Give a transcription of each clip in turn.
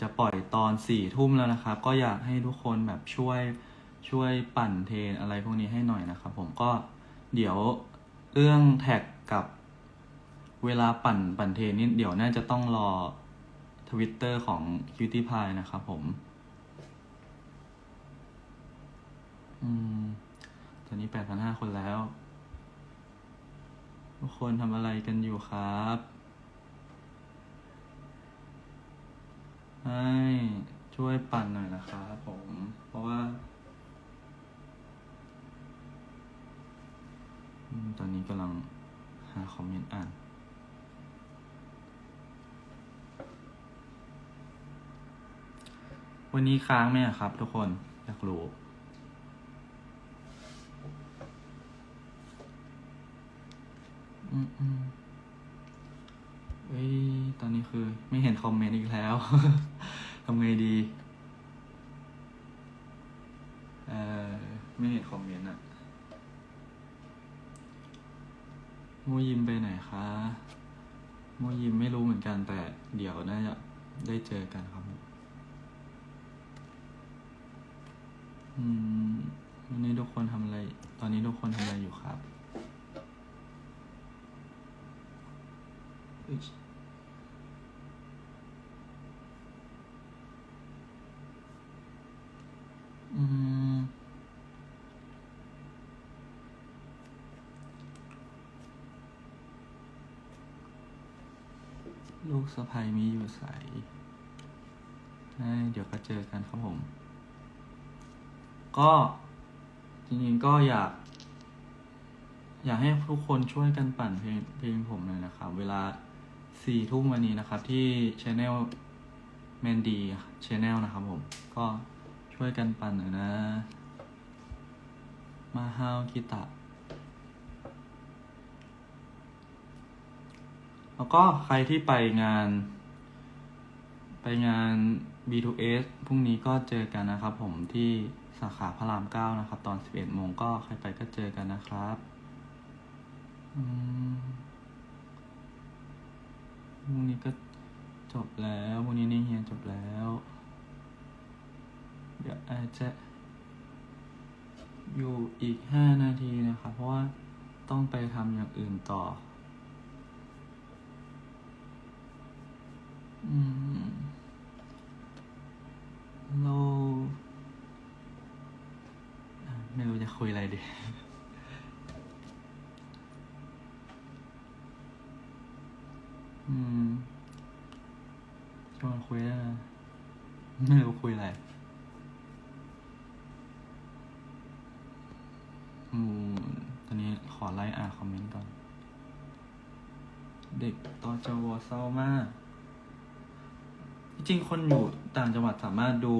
จะปล่อยตอนสี่ทุ่มแล้วนะครับ ก็อยากให้ทุกคนแบบช่วยช่วยปั่นเทรนอะไรพวกนี้ให้หน่อยนะครับ ผมก็เดี๋ยวเรื่องแท็กกับเวลาปั่นปั่นเทรนนี่เดี๋ยวน่าจะต้องรอทวิตเตอร์ของ Cutie Pie นะครับผม อืม ตอนนี้แปดพันห้าคนแล้ว ทุกคนทำอะไรกันอยู่ครับ ให้ช่วยปั่นหน่อยนะครับผม เพราะว่าตอนนี้กำลังหาคอมเมนต์อ่านวันนี้ค้างไหมครับ ทุกคนอยากรู้ อืมอืม ตอนนี้คือไม่เห็นคอมเมนต์อีกแล้ว ทำไงดีเออไม่เห็นคอมเมนต์อะโมยิมไปไหนคะโมยิมไม่รู้เหมือนกันแต่เดี๋ยวน่าจะได้เจอกันครับอืมวันนี้ทุกคนทำอะไร ตอนนี้ทุกคนทำอะไรอยู่ครับ อุ๊ยอืม ลูกสะพายมีอยู่ใสให้เดี๋ยวก็เจอกันครับผม ก็จริงๆก็อยาก อยากให้ทุกคนช่วยกันปั่นเพลงเพลงผมหน่อยนะครับ เวลาสี่ทุ่มวันนี้นะครับ ที่ช anel แมนดีช anel นะครับผม ก็ช่วยกันปั่นหน่อยนะ มาฮาวกิตะ แล้วก็ใครที่ไปงาน ไปงาน B2S พรุ่งนี้ก็เจอกันนะครับ ผมที่สาขาพระรามเก้านะครับ ตอน11โมงก็ใครไปก็เจอกันนะครับพรุ่งนี้ก็จบแล้วพรุ่งนี้นี่เฮียจบแล้ว เดี๋ยวอาจจะ อยู่อีกห้านาทีนะครับ เพราะว่าต้องไปทำอย่างอื่นต่อ อืม เราอะไม่รู้จะคุยอะไรดีอืมชวนคุยได้นะไม่รู้คุยอะไร อืม ตอนนี้ขอไล่อ่านคอมเมนต์ก่อน เด็กตอจวเศร้ามาก จริงๆคนอยู่ต่างจังหวัดสามารถดู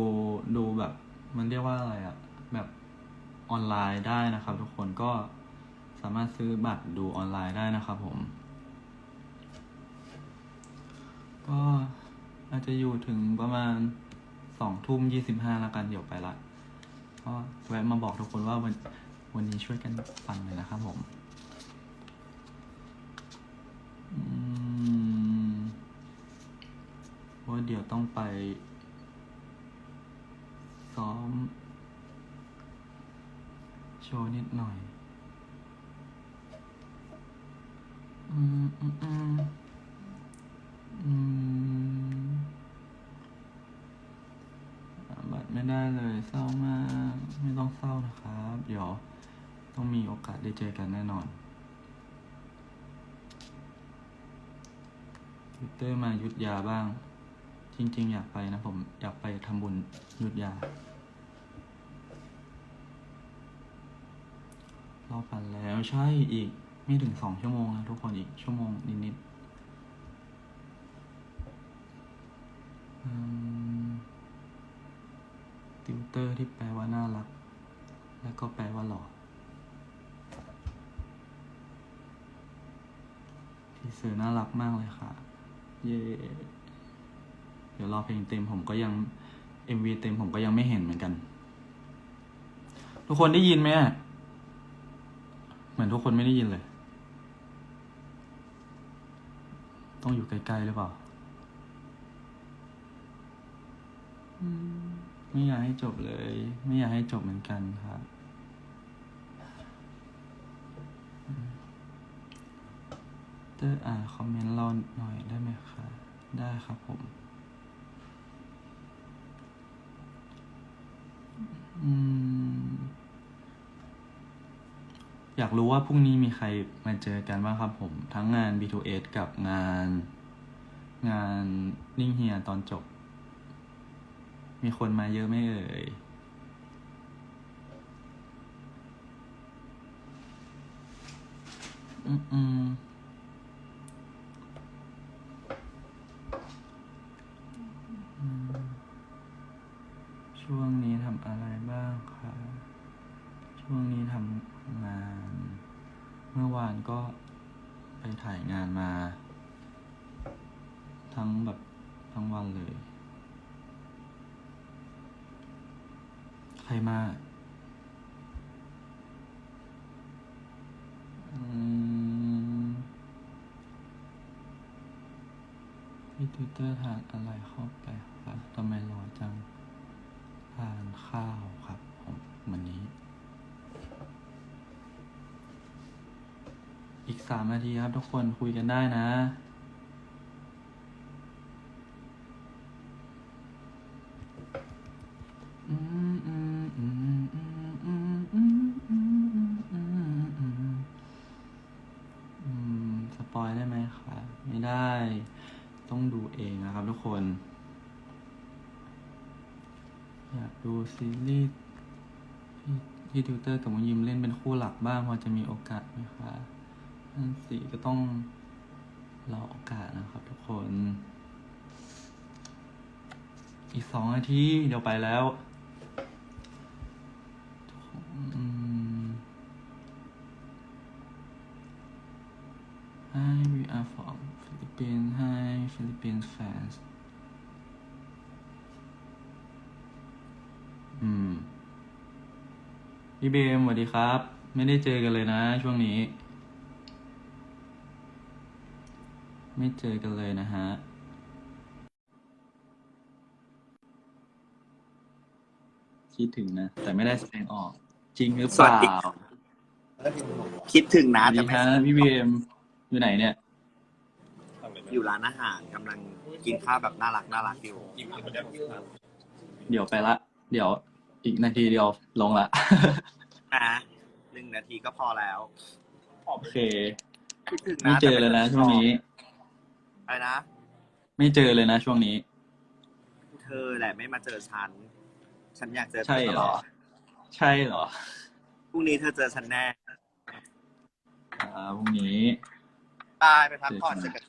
ดูแบบ มันเรียกว่าอะไรอะแบบออนไลน์ได้นะครับ ทุกคนก็สามารถซื้อบัตรดูออนไลน์ได้นะครับผม ก็อาจจะอยู่ถึงประมาณสองทุ่มยี่สิบห้าแล้วกันเดี๋ยวไปละก็แวะมาบอกทุกคนว่าวันวันนี้ช่วยกันฟังเลยนะครับผม เดี๋ยวต้องไป ซ้อม โชว์นิดหน่อย อืมอืมอืมอืมบัตรไม่ได้เลยเศร้ามาก ไม่ต้องเศร้านะครับ เดี๋ยวต้องมีโอกาสได้เจอกันแน่นอนทวิตเตอร์มายุดยาบ้าง จริง ๆ อยากไปนะผมอยากไปทำบุญยุดยา รอบปันแล้วใช่อีกไม่ถึงสองชั่วโมงนะทุกคนอีกชั่วโมงนิดๆอืมติวเตอร์ที่แปลว่าน่ารัก แล้วก็แปลว่าหล่อทีเซอร์น่ารักมากเลยค่ะ เย่ ดี๋ยวรอเพลงเต็มผมก็ยัง MV เต็มผมก็ยังไม่เห็นเหมือนกัน ทุกคนได้ยินไหมอะเหมือนทุกคนไม่ได้ยินเลย ต้องอยู่ใกล้ๆหรือเปล่าไม่อยากให้จบเลย ไม่อยากให้จบเหมือนกันครับเตอร์อ่านคอมเมนต์เราหน่อยได้ไหมคะ ได้ครับผม อยากรู้ว่าพรุ่งนี้มีใครมาเจอกันบ้างครับผม ทั้งงาน B2S กับงาน งานนิ่งเฮียตอนจบ มีคนมาเยอะไหม่เอ่ยอืมอืม ช่วงนี้ทำอะไรบ้างคะช่วงนี้ทำงาน เมื่อวานก็ไปถ่ายงานมา ทั้งแบบทั้งวันเลย ใครมาอืมพี่ทวิตเตอร์ทานอะไรเข้าไปครับทำไมรอจัง ทานข้าวครับผมวันนี้ อีกสามนาทีครับทุกคนคุยกันได้นะสปอยได้ไหมคะไม่ได้ ต้องดูเองนะครับทุกคนากดูซีรีส์ที่ที่ทิวเตอร์กับมุยิมเล่นเป็นคู่หลักบ้างพอจะมีโอกาสไหมคะนั่นสิก็ต้องรอโอกาสนะครับทุกคน อีกสองนาทีเดี๋ยวไปแล้วอืม Hi we are from Philippines Hi Philippines fans พี่เบมสวัสดีครับ ไม่ได้เจอกันเลยนะ ช่วงนี้ ไม่เจอกันเลยนะฮะคิดถึงนะ แต่ไม่ได้แสดงออก จริงหรือเปล่า สวัสดีคิดถึงสนะวัสดีแต่ไม่ฮะพี่เบมอยู่ไหนเนี่ย อยู่ร้านอาหารกำลังกินข้าวแบบน่ารักน่ารักอยู่ เดี๋ยวไปละ เดี๋ยว อีกนาทีเดียวลงละ นะหนึ่งนาทีก็พอแล้วโอเคคิดถึงนะไม่เจอเลยนะช่วงนี้ อะไรนะ ไม่เจอเลยนะช่วงนี้ เธอแหละไม่มาเจอฉัน ฉันอยากเจอเธใช่อตเหรลอ อดใช่เหรอพรุ่งนี้เธอเจอฉันแน่อ่าพรุ่งนี้ บายไปพักผ่อนเจอกัน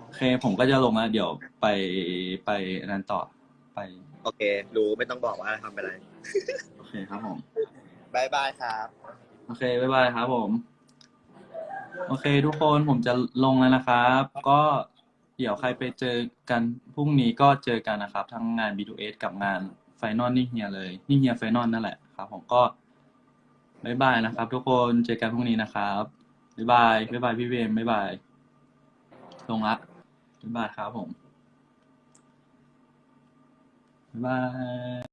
โอเค ผมก็จะลงแล้วเดี๋ยวไปไปอันนั้นต่อ ไป โอเค รู้ไม่ต้องบอกว่าทำไปอะไรโอเคครับผม บายบายครับ โอเคบ๊ายบายครับผม โอเค ทุกคนผมจะลงแล้วนะครับ ก็เดี๋ยวใครไปเจอกันพรุ่งนี้ก็เจอกันนะครับ ทั้งงาน B2S กับงานไฟนอลนี่เฮียเลยนี่เฮียไฟนอลนั่นแหละครับ ผมก็บ๊ายบายนะครับ ทุกคนเจอกันพรุ่งนี้นะครับบ๊ายบายบ๊ายบายพี่เวมบ๊ายบายลงละบ๊ายบายครับผม 拜拜。